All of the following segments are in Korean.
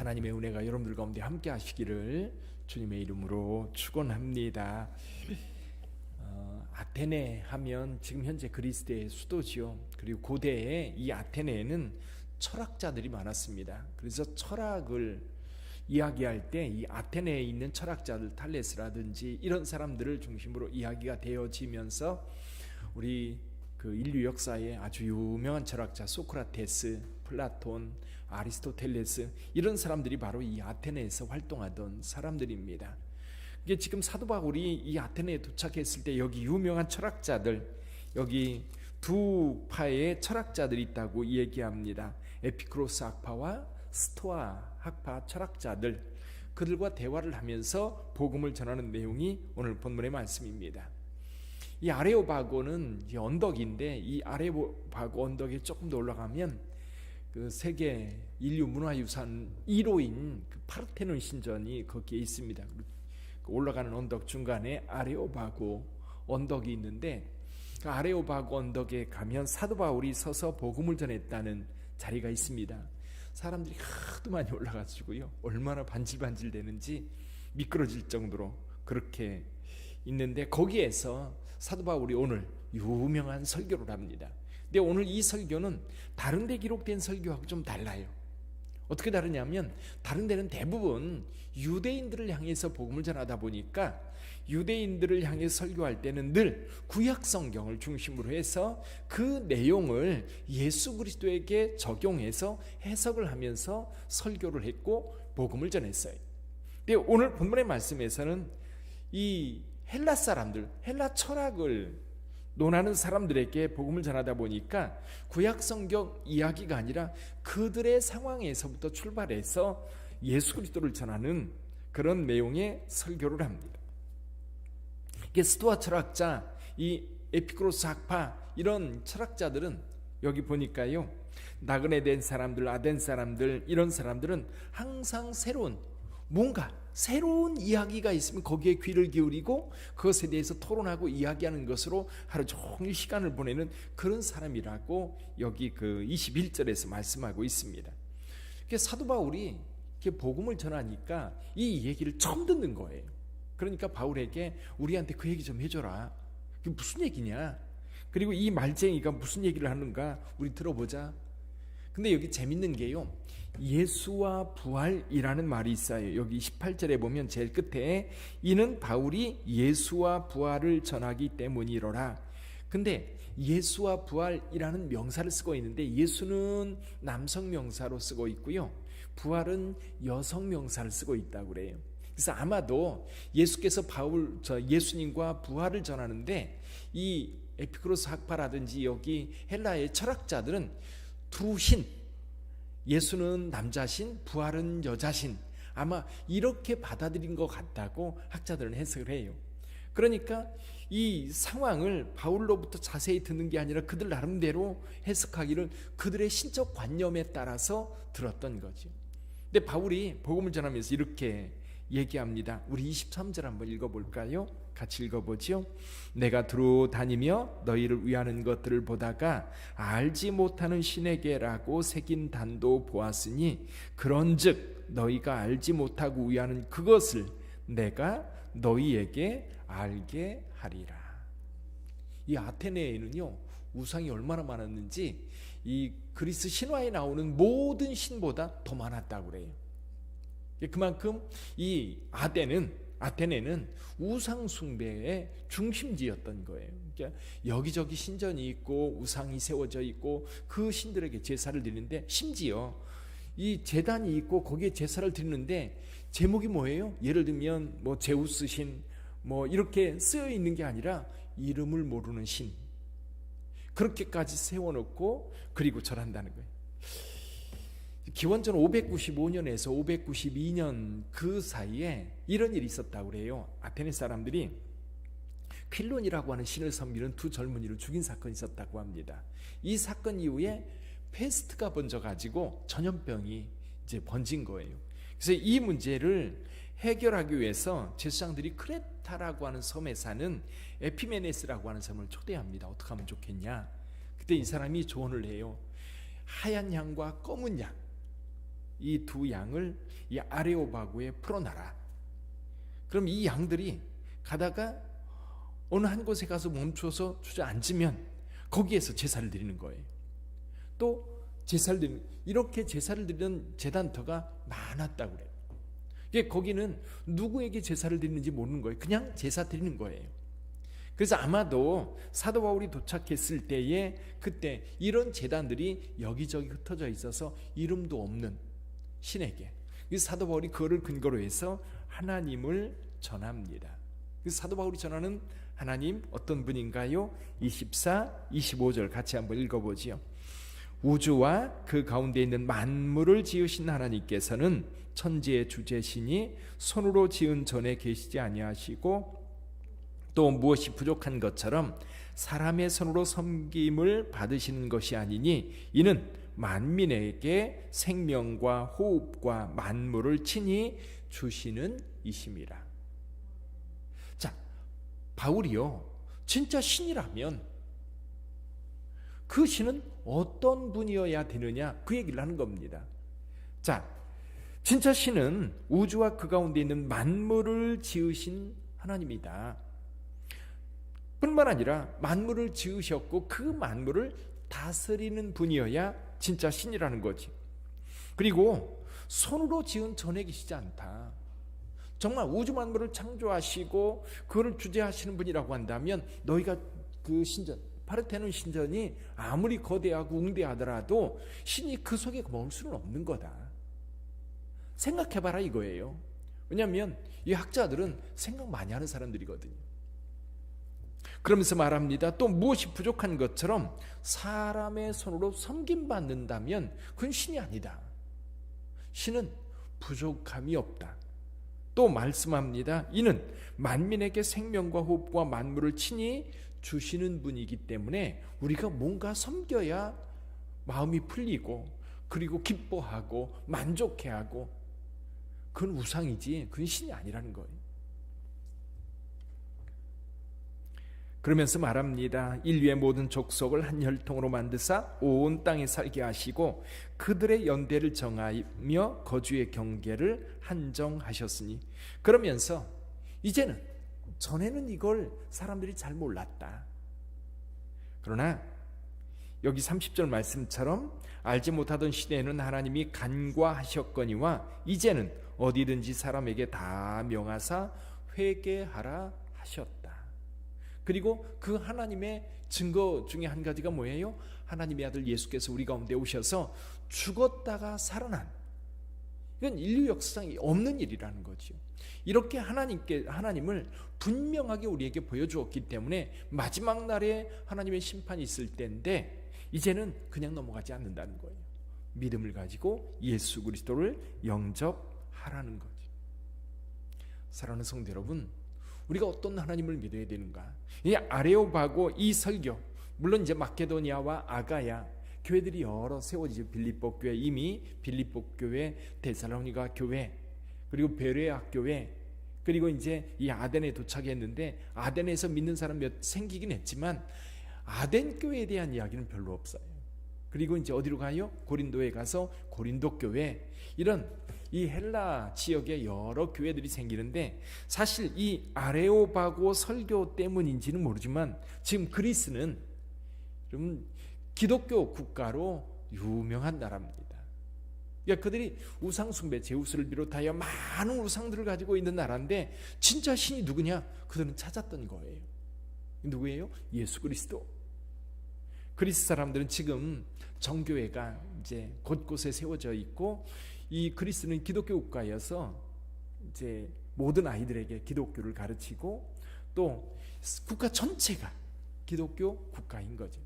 하나님의 은혜가 여러분들 가운데 함께 하시기를 주님의 이름으로 축원합니다. 어, 아테네 하면 지금 현재 그리스의 수도지요. 그리고 고대에 이 아테네에는 철학자들이 많았습니다. 그래서 철학을 이야기할 때 이 아테네에 있는 철학자들 탈레스라든지 이런 사람들을 중심으로 이야기가 되어지면서 우리 그 인류 역사에 아주 유명한 철학자 소크라테스, 플라톤, 아리스토텔레스 이런 사람들이 바로 이 아테네에서 활동하던 사람들입니다. 이게 지금 사도 바울이 이 아테네에 도착했을 때 여기 유명한 철학자들 여기 두 파의 철학자들이 있다고 얘기합니다. 에피크로스 학파와 스토아 학파 철학자들 그들과 대화를 하면서 복음을 전하는 내용이 오늘 본문의 말씀입니다. 이 아레오바고는 이 언덕인데 이 아레오바고 언덕에 조금 더 올라가면 그 세계 인류 문화유산 1호인 그 파르테논 신전이 거기에 있습니다. 그 올라가는 언덕 중간에 아레오바고 언덕이 있는데 그 아레오바고 언덕에 가면 사도 바울이 서서 복음을 전했다는 자리가 있습니다. 사람들이 하도 많이 올라가지고요. 얼마나 반질반질 되는지 미끄러질 정도로 그렇게 있는데 거기에서 사도 바울이 오늘 유명한 설교를 합니다. 근데 오늘 이 설교는 다른 데 기록된 설교하고 좀 달라요. 어떻게 다르냐면 다른 데는 대부분 유대인들을 향해서 복음을 전하다 보니까 유대인들을 향해 설교할 때는 늘 구약 성경을 중심으로 해서 그 내용을 예수 그리스도에게 적용해서 해석을 하면서 설교를 했고 복음을 전했어요. 근데 오늘 본문의 말씀에서는 이 헬라 사람들, 헬라 철학을 논하는 사람들에게 복음을 전하다 보니까 구약 성경 이야기가 아니라 그들의 상황에서부터 출발해서 예수 그리스도를 전하는 그런 내용의 설교를 합니다. 이게 스토아 철학자, 이 에피크로스 학파 이런 철학자들은 여기 보니까요. 나그네 된 사람들, 아덴 사람들 이런 사람들은 항상 새로운 뭔가 새로운 이야기가 있으면 거기에 귀를 기울이고 그것에 대해서 토론하고 이야기하는 것으로 하루 종일 시간을 보내는 그런 사람이라고 여기 그 21절에서 말씀하고 있습니다. 사도 바울이 복음을 전하니까 이 얘기를 처음 듣는 거예요. 그러니까 바울에게 우리한테 그 얘기 좀 해줘라. 무슨 얘기냐? 그리고 이 말쟁이가 무슨 얘기를 하는가 우리 들어보자. 근데 여기 재밌는 게요. 예수와 부활이라는 말이 있어요. 여기 18절에 보면 제일 끝에 이는 바울이 예수와 부활을 전하기 때문이로라. 근데 예수와 부활이라는 명사를 쓰고 있는데 예수는 남성 명사로 쓰고 있고요. 부활은 여성 명사를 쓰고 있다고 그래요. 그래서 아마도 예수께서 바울 저 예수님과 부활을 전하는데 이 에피크로스 학파라든지 여기 헬라의 철학자들은 두 신, 예수는 남자신, 부활은 여자신 아마 이렇게 받아들인 것 같다고 학자들은 해석을 해요. 그러니까 이 상황을 바울로부터 자세히 듣는 게 아니라 그들 나름대로 해석하기를 그들의 신적 관념에 따라서 들었던 거죠. 근데 바울이 복음을 전하면서 이렇게 얘기합니다. 우리 23절 한번 읽어볼까요? 같이 읽어보죠. 내가 두루 다니며 너희를 위하는 것들을 보다가 알지 못하는 신에게라고 새긴 단도 보았으니 그런즉 너희가 알지 못하고 위하는 그것을 내가 너희에게 알게 하리라. 이 아테네에는요 우상이 얼마나 많았는지 이 그리스 신화에 나오는 모든 신보다 더 많았다고 그래요. 그만큼 이 아테는 아테네는 우상 숭배의 중심지였던 거예요. 그러니까 여기저기 신전이 있고 우상이 세워져 있고 그 신들에게 제사를 드리는데 심지어 이 제단이 있고 거기에 제사를 드리는데 제목이 뭐예요? 예를 들면 뭐 제우스 신, 뭐 이렇게 쓰여 있는 게 아니라 이름을 모르는 신 그렇게까지 세워놓고 그리고 절한다는 거예요. 기원전 595년에서 592년 그 사이에 이런 일이 있었다고 그래요. 아테네 사람들이 퀼론이라고 하는 신을 섬기는 두 젊은이를 죽인 사건이 있었다고 합니다. 이 사건 이후에 페스트가 번져 가지고 전염병이 이제 번진 거예요. 그래서 이 문제를 해결하기 위해서 제사장들이 크레타라고 하는 섬에 사는 에피메네스라고 하는 사람을 초대합니다. 어떻게 하면 좋겠냐? 그때 이 사람이 조언을 해요. 하얀 양과 검은 양 이 두 양을 이 아레오바고에 풀어놔라. 그럼 이 양들이 가다가 어느 한 곳에 가서 멈춰서 주저앉으면 거기에서 제사를 드리는 거예요. 또 제사를 드리는 이렇게 제사를 드리는 제단터가 많았다고 그래요. 이게 거기는 누구에게 제사를 드리는지 모르는 거예요. 그냥 제사 드리는 거예요. 그래서 아마도 사도 바울이 도착했을 때에 그때 이런 제단들이 여기저기 흩어져 있어서 이름도 없는 신에게 이 사도 바울이 그거를 근거로 해서 하나님을 전합니다. 그 사도 바울이 전하는 하나님 어떤 분인가요? 24, 25절 같이 한번 읽어보지요. 우주와 그 가운데 있는 만물을 지으신 하나님께서는 천지의 주제시니 손으로 지은 전에 계시지 아니하시고 또 무엇이 부족한 것처럼 사람의 손으로 섬김을 받으시는 것이 아니니 이는 만민에게 생명과 호흡과 만물을 친히 주시는 이심이라. 자, 바울이요. 진짜 신이라면 그 신은 어떤 분이어야 되느냐 그 얘기를 하는 겁니다. 자, 진짜 신은 우주와 그 가운데 있는 만물을 지으신 하나님이다. 뿐만 아니라 만물을 지으셨고 그 만물을 다스리는 분이어야 진짜 신이라는 거지. 그리고 손으로 지은 전에 계시지 않다. 정말 우주 만물을 창조하시고 그거를 주재하시는 분이라고 한다면 너희가 그 신전 파르테논 신전이 아무리 거대하고 웅대하더라도 신이 그 속에 머물 수는 없는 거다. 생각해봐라 이거예요. 왜냐하면 이 학자들은 생각 많이 하는 사람들이거든요. 그러면서 말합니다. 또 무엇이 부족한 것처럼 사람의 손으로 섬김 받는다면 그건 신이 아니다. 신은 부족함이 없다. 또 말씀합니다. 이는 만민에게 생명과 호흡과 만물을 친히 주시는 분이기 때문에 우리가 뭔가 섬겨야 마음이 풀리고 그리고 기뻐하고 만족해하고 그건 우상이지 그건 신이 아니라는 거예요. 그러면서 말합니다. 인류의 모든 족속을 한 혈통으로 만드사 온 땅에 살게 하시고 그들의 연대를 정하며 거주의 경계를 한정하셨으니 그러면서 이제는 전에는 이걸 사람들이 잘 몰랐다. 그러나 여기 30절 말씀처럼 알지 못하던 시대에는 하나님이 간과하셨거니와 이제는 어디든지 사람에게 다 명하사 회개하라 하셨다. 그리고 그 하나님의 증거 중에 한 가지가 뭐예요? 하나님의 아들 예수께서 우리 가운데 오셔서 죽었다가 살아난 이건 인류 역사상에 없는 일이라는 거죠. 이렇게 하나님께 하나님을 분명하게 우리에게 보여주었기 때문에 마지막 날에 하나님의 심판이 있을 때인데 이제는 그냥 넘어가지 않는다는 거예요. 믿음을 가지고 예수 그리스도를 영접하라는 거죠. 사랑하는 성도 여러분, 우리가 어떤 하나님을 믿어야 되는가? 이 아레오바고 이 설교, 물론 이제 마케도니아와 아가야 교회들이 여러 세워지죠. 빌립보 교회 이미 빌립보 교회, 데살로니가 교회, 그리고 베레아 교회, 그리고 이제 이 아덴에 도착했는데 아덴에서 믿는 사람 몇 생기긴 했지만 아덴 교회에 대한 이야기는 별로 없어요. 그리고 이제 어디로 가요? 고린도에 가서 고린도 교회 이런 이 헬라 지역에 여러 교회들이 생기는데 사실 이 아레오바고 설교 때문인지는 모르지만 지금 그리스는 좀 기독교 국가로 유명한 나라입니다. 그러니까 그들이 우상 숭배 제우스를 비롯하여 많은 우상들을 가지고 있는 나라인데 진짜 신이 누구냐? 그들은 찾았던 거예요. 누구예요? 예수 그리스도. 그리스 사람들은 지금 정교회가 이제 곳곳에 세워져 있고 이 그리스는 기독교 국가여서 이제 모든 아이들에게 기독교를 가르치고 또 국가 전체가 기독교 국가인 거죠.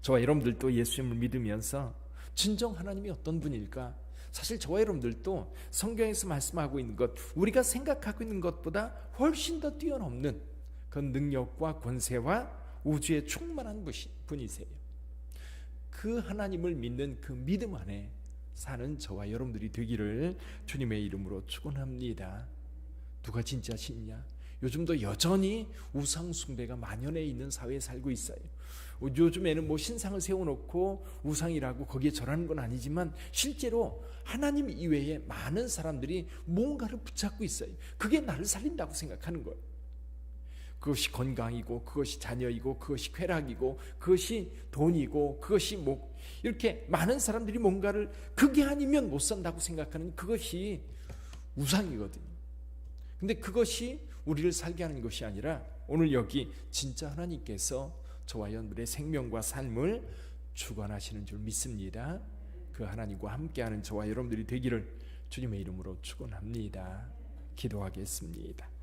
저와 여러분들도 예수님을 믿으면서 진정 하나님이 어떤 분일까? 사실 저와 여러분들도 성경에서 말씀하고 있는 것, 우리가 생각하고 있는 것보다 훨씬 더 뛰어넘는 그 능력과 권세와 우주에 충만한 분이세요. 그 하나님을 믿는 그 믿음 안에 사는 저와 여러분들이 되기를 주님의 이름으로 축원합니다. 누가 진짜 신이냐? 요즘도 여전히 우상 숭배가 만연해 있는 사회에 살고 있어요. 요즘에는 뭐 신상을 세워놓고 우상이라고 거기에 절하는 건 아니지만 실제로 하나님 이외에 많은 사람들이 뭔가를 붙잡고 있어요. 그게 나를 살린다고 생각하는 거예요. 그것이 건강이고 그것이 자녀이고 그것이 쾌락이고 그것이 돈이고 그것이 뭐 이렇게 많은 사람들이 뭔가를 그게 아니면 못 산다고 생각하는 그것이 우상이거든요. 근데 그것이 우리를 살게 하는 것이 아니라 오늘 여기 진짜 하나님께서 저와 여러분들의 생명과 삶을 주관하시는 줄 믿습니다. 그 하나님과 함께하는 저와 여러분들이 되기를 주님의 이름으로 축원합니다. 기도하겠습니다.